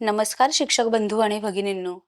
नमस्कार शिक्षक बंधू आणि भगिनींनो.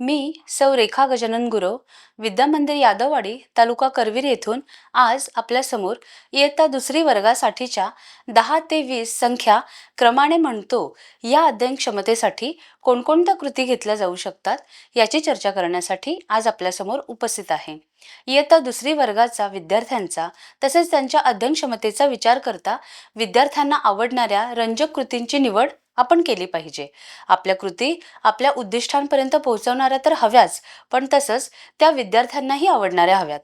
मी सौ रेखा गजानन गुरव विद्यामंदिर यादववाडी तालुका करवीर येथून आज आपल्यासमोर इयत्ता दुसरी वर्गासाठीच्या दहा ते वीस संख्या क्रमाने म्हणतो या अध्ययन क्षमतेसाठी कोणकोणत्या कृती घेतल्या जाऊ शकतात याची चर्चा करण्यासाठी आज आपल्यासमोर उपस्थित आहे. इयत्ता दुसरी वर्गाचा विद्यार्थ्यांचा तसेच त्यांच्या अध्ययन क्षमतेचा विचार करता विद्यार्थ्यांना आवडणाऱ्या रंजक कृतींची निवड आपण केली पाहिजे. आपल्या कृती आपल्या उद्दिष्टांपर्यंत पोहोचवणाऱ्या तर हव्याच पण तसंच त्या विद्यार्थ्यांनाही आवडणाऱ्या हव्यात.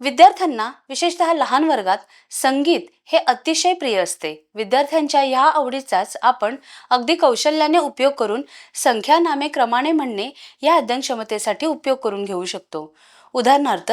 विद्यार्थ्यांना विशेषतः लहान वर्गात संगीत हे अतिशय प्रिय असते. विद्यार्थ्यांच्या ह्या आवडीचाच आपण अगदी कौशल्याने उपयोग करून संख्या नामे क्रमाने म्हणणे या अध्ययन क्षमतेसाठी उपयोग करून घेऊ शकतो. उदाहरणार्थ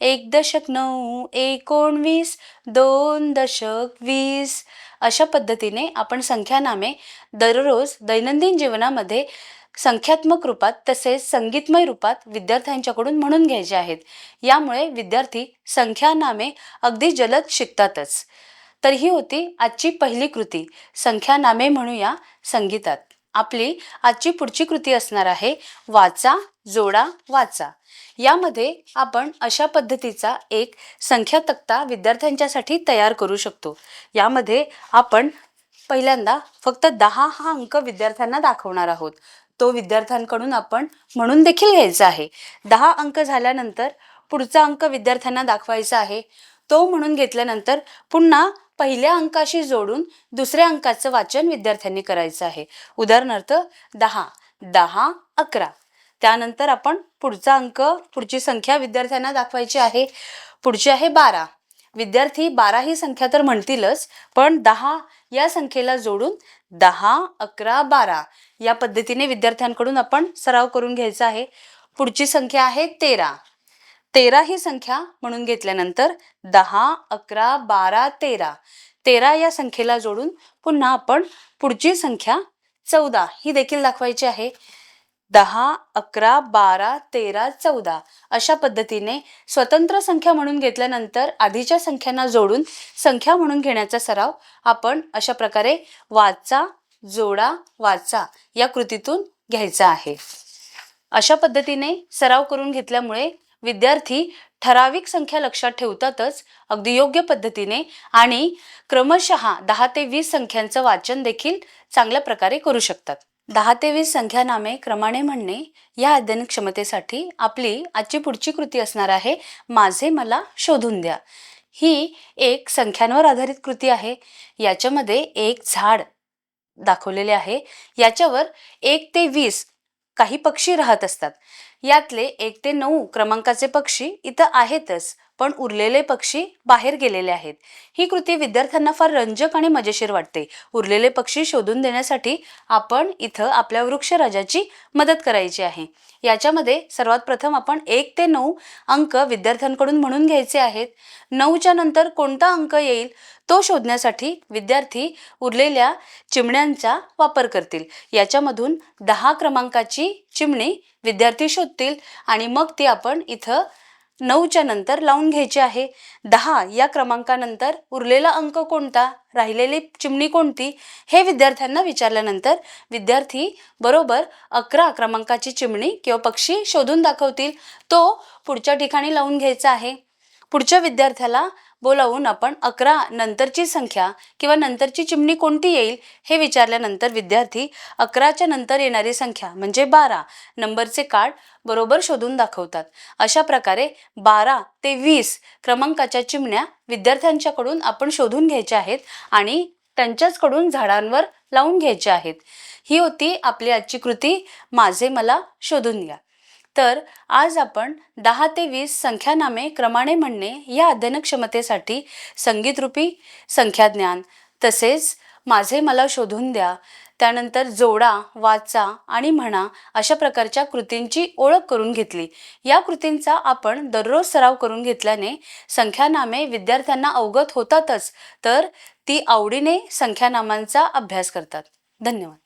एक दशक नऊ एकोणवीस दोन दशक वीस. अशा पद्धतीने आपण संख्यानामे दररोज दैनंदिन जीवनामध्ये संख्यात्मक रूपात तसेच संगीतमय रूपात विद्यार्थ्यांच्याकडून म्हणून घ्यायचे आहेत. यामुळे विद्यार्थी संख्यानामे अगदी जलद शिकतातच. तर ही होती आजची पहिली कृती. संख्यानामे म्हणूया संगीतात. आपली आजची पुढची कृती असणार आहे वाचा जोडा वाचा. यामध्ये आपण अशा पद्धतीचा एक संख्या तक्ता विद्यार्थ्यांच्यासाठी तयार करू शकतो. यामध्ये आपण पहिल्यांदा फक्त दहा हा अंक विद्यार्थ्यांना दाखवणार आहोत. तो विद्यार्थ्यांकडून आपण म्हणून देखील घ्यायचा आहे. दहा अंक झाल्यानंतर पुढचा अंक विद्यार्थ्यांना दाखवायचा आहे. तो म्हणून घेतल्यानंतर पुन्हा पहिल्या अंकाशी जोडून दुसऱ्या अंकाचं वाचन विद्यार्थ्यांनी करायचं आहे. उदाहरणार्थ दहा दहा अकरा. त्यानंतर आपण पुढचा अंक पुढची संख्या विद्यार्थ्यांना दाखवायची आहे. पुढची आहे बारा. विद्यार्थी बारा ही संख्या तर म्हणतीलच पण दहा या संख्येला जोडून दहा अकरा बारा या पद्धतीने विद्यार्थ्यांकडून आपण सराव करून घ्यायचा आहे. पुढची संख्या आहे तेरा. तेरा ही संख्या म्हणून घेतल्यानंतर दहा अकरा बारा तेरा. तेरा या संख्येला जोडून पुन्हा आपण पुढची संख्या चौदा ही देखील दाखवायची आहे. दहा अकरा बारा तेरा चौदा अशा पद्धतीने स्वतंत्र संख्या म्हणून घेतल्यानंतर आधीच्या संख्यांना जोडून संख्या म्हणून घेण्याचा सराव आपण अशा प्रकारे वाचा जोडा वाचा या कृतीतून घ्यायचा आहे. अशा पद्धतीने सराव करून घेतल्यामुळे विद्यार्थी ठराविक संख्या लक्षात ठेवतातच अगदी योग्य पद्धतीने आणि क्रमशः दहा ते वीस संख्यांचं वाचन देखील चांगल्या प्रकारे करू शकतात. दहा ते वीस संख्यानामे क्रमाने म्हणणे या अध्ययन क्षमतेसाठी आपली आजची पुढची कृती असणार आहे माझे मला शोधून द्या. ही एक संख्यांवर आधारित कृती आहे. याच्यामध्ये एक झाड दाखवलेले आहे. याच्यावर एक ते वीस काही पक्षी राहत असतात. यातले एक ते नऊ क्रमांकाचे पक्षी इथं आहेतच. पण उरलेले पक्षी बाहेर गेलेले आहेत. ही कृती विद्यार्थ्यांना फार रंजक आणि मजेशीर वाटते. उरलेले पक्षी शोधून देण्यासाठी आपण इथं आपल्या वृक्षराजाची मदत करायची आहे. याच्यामध्ये सर्वात प्रथम आपण एक ते नऊ अंक विद्यार्थ्यांकडून म्हणून घ्यायचे आहेत. नऊच्या नंतर कोणता अंक येईल तो शोधण्यासाठी विद्यार्थी उरलेल्या चिमण्यांचा वापर करतील. याच्यामधून दहा क्रमांकाची चिमणी विद्यार्थी शोधतील आणि मग ती आपण इथं नऊच्या नंतर लावून घ्यायची आहे. दहा या क्रमांकानंतर उरलेला अंक कोणता? राहिलेली चिमणी कोणती? हे विद्यार्थ्यांना विचारल्यानंतर विद्यार्थी बरोबर अकरा क्रमांकाची चिमणी किंवा पक्षी शोधून दाखवतील. तो पुढच्या ठिकाणी लावून घ्यायचा आहे. पुढच्या विद्यार्थ्याला बोलावून आपण अकरा नंतरची संख्या किंवा नंतरची चिमणी कोणती येईल हे विचारल्यानंतर विद्यार्थी अकराच्या नंतर येणारी संख्या म्हणजे बारा नंबरचे कार्ड बरोबर शोधून दाखवतात. अशा प्रकारे बारा ते वीस क्रमांकाच्या चिमण्या विद्यार्थ्यांच्याकडून आपण शोधून घ्यायच्या आहेत आणि त्यांच्याचकडून झाडांवर लावून घ्यायच्या आहेत. ही होती आपली आजची कृती. माझे मला शोधून घ्या तर आज आपण दहा ते वीस संख्यानामे क्रमाने म्हणणे या अध्ययन क्षमतेसाठी संगीतरूपी संख्याज्ञान. तसेच माझे मला शोधून द्या. त्यानंतर जोडा वाचा आणि म्हणा अशा प्रकारच्या कृतींची ओळख करून घेतली. या कृतींचा आपण दररोज सराव करून घेतल्याने संख्यानामे विद्यार्थ्यांना अवगत होतातच तर ती आवडीने संख्यानामांचा अभ्यास करतात. धन्यवाद.